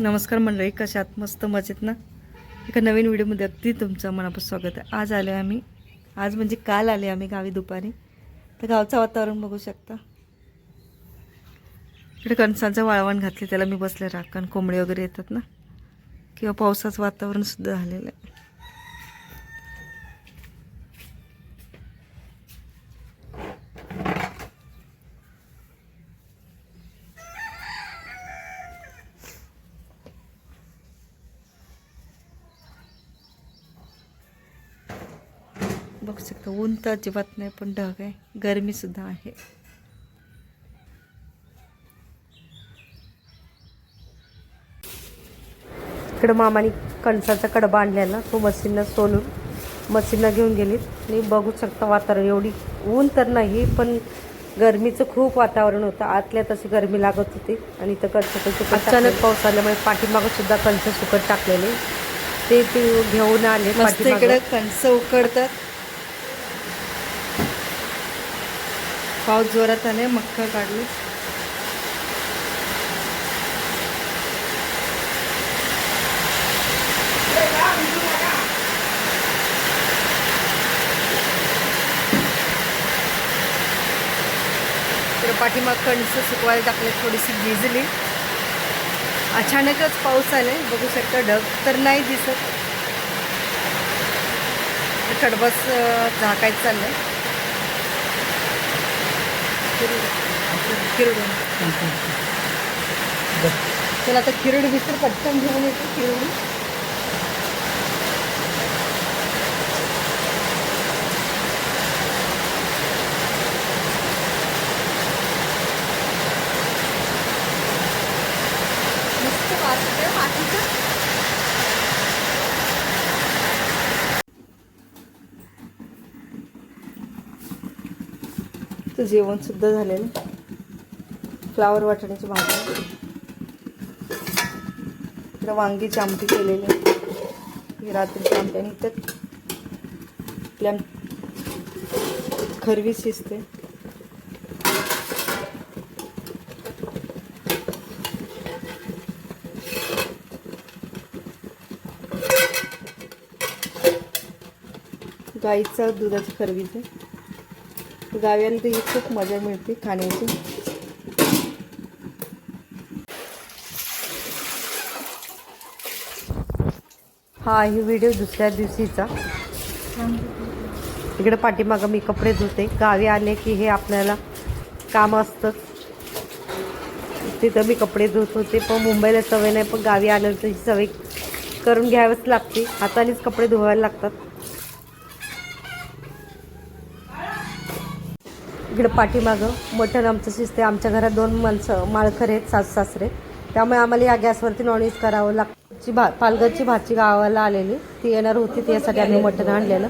नमस्कार मंडळी कशात मस्त मजेत ना? एका नवीन व्हिडिओमध्ये अगदी तुमचं मनापासून स्वागत आहे. आज आलो आहे आम्ही. आज म्हणजे काल आले आम्ही गावी दुपारी. तर गावचं वातावरण बघू शकता. इकडे कणसांचं वाळवण घातले त्याला मी बसले राखण कोंबडे वगैरे येतात ना. किंवा पावसाचं वातावरणसुद्धा झालेलं आहे. बघू शकता. ऊन तर अजिबात नाही पण ढग आहे. गरमी सुद्धा आहे. इकडं मामाने कणसाचा कडबा आणलेला. तो मशीनला सोलून मशीनला घेऊन गेलीत आणि बघू शकता वातावरण. एवढी ऊन तर नाही पण गरमीचं खूप वातावरण होतं. आतल्या तशी गरमी लागत होती. आणि इथं कणसाचं सुकट अचानक पाऊस आल्यामुळे पाठीमागं सुद्धा कणसं सुकट टाकलेले. ते ते घेऊन आले इकडे कणसं उकडतात. पाऊस जोरात आले मक्का काढले. इकडे पाठीमाग कणसं सुकवायला टाकले थोडीशी भिजली. अचानकच पाऊस आलाय बघू शकता ढग तर नाही दिसत. खडबस झाकायचं चाललंय. खिरड चला आता खिरड विसर पटकन घेऊन येतो खिरडी. मस्त वास येतोय. तर जेवणसुद्धा झालेलं. फ्लावर वाटण्याची भाजी. तर वांगीची आमटी केलेली. ही रात्रीची आमटी आणि त्यात आपल्या खरवी शिजते. गाईचं दुधाची खरवीचे. गावी आली खूप मजा मिळते खाण्याची. हा ही व्हिडिओ दुसऱ्या दिवशीचा. इकडे पाठीमागं मी कपडे धुते. गावी आले की हे आपल्याला काम असतं. तिथं मी कपडे धुत होते पण मुंबईला सवय नाही पण गावी आल्यानंतर ही सवय करून घ्यावीच लागते. हातानेच कपडे धुवायला लागतात. इकडे पाठीमागं मटण आमचं शिजते आमच्या घरात दोन माणसं माळखर आहेत सासू सासरे. त्यामुळे आम्हाला या गॅसवरती नॉनव्हेज करावं लागची भा पालघरची भाची गावाला आलेली. ती येणार होती त्यासाठी आम्ही मटण आणलेलं.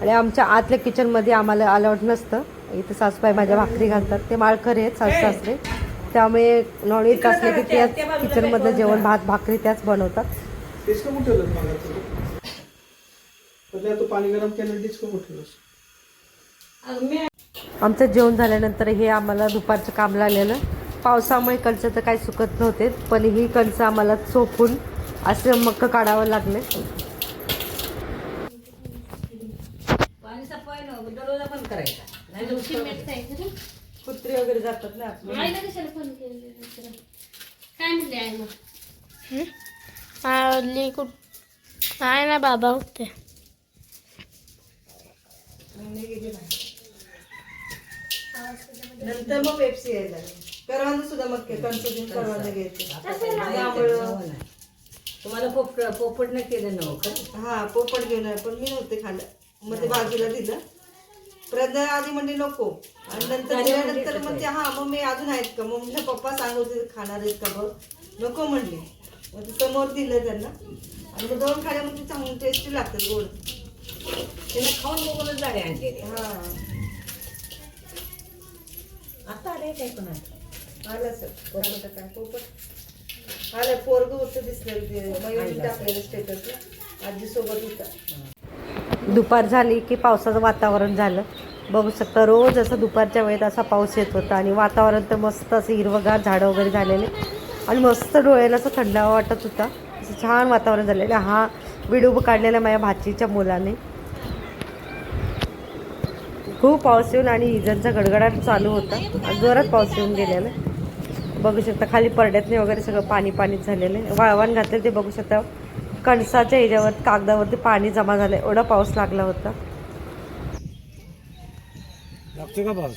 आणि आमच्या आतल्या किचनमध्ये आम्हाला अलाउड नसतं. इथे सासूबाई माझ्या भाकरी घालतात. ते माळखर आहेत सासू सासरे. त्यामुळे नॉनव्हेज असले की त्याच किचनमधलं जेवण भात भाकरी त्याच बनवतात. पाणी गरम केलं डिस्क कुठं ठेवलंस आमचं जेवण झाल्यानंतर हे आम्हाला दुपारचं काम लागलेलं. पावसामुळे कणसं तर काही सुकत नव्हते पण ही कणसं आम्हाला चोपून असे मक्क काढावं लागले. कुत्री वगैरे जातात ना आईला कशाला फोन केलेला काय म्हणले आई मग? आली कुठ? नाही ना बाबा होते नंतर मग पेप्सी यायला करवांद सुद्धा मग देऊन करवांद घ्यायचे. त्यामुळं तुम्हाला पोपट पोपट नाही केलं ना हो का? हा पोपट घेऊन पण मी नव्हते खाल्लं. मग ते बाजूला दिलं. प्रज्ञा आधी म्हणजे नको. आणि नंतर दिल्यानंतर मग ते हा मग मी अजून आहेत का? मग म्हटलं पप्पा सांगत होते खाणार आहेत का बघ? नको म्हणले. मग ते समोर दिलं त्यांना. आणि मग दोन खाल्या मग ते चांगलं टेस्टी लागतात गोड. त्यांना खाऊन बघूनच जाडे आणलेले हा. आले काय पण आता आलं सर पोपट काय पोपट. आलं पोरग होतं दिसलं ते. मयूरने टाकलेलं स्टेटसला आजी सोबत होता. दुपार झाली की पावसाचं वातावरण झालं. बघू शकता रोज असं दुपारच्या वेळेत असा पाऊस येत होता आणि वातावरण तर मस्त असं हिरवगार झाडं वगैरे झालेले. आणि मस्त डोळ्याला असं थंडावा वाटत होता. असं छान वातावरण झालेलं. हा व्हिडिओ काढलेला माझ्या भाचीच्या मुलाने. खूप पाऊस येऊन आणि इजांचा गडगडाट चालू होता. जोरात पाऊस येऊन गेलेला बघू शकता खाली परड्यातने वगैरे सगळं पाणी पाणीच झालेलं आहे. वाळवण घातले ते बघू शकता. कणसाच्या ह्याच्यावर कागदावरती पाणी जमा झालं एवढा पाऊस लागला होता. लागतो का पाऊस?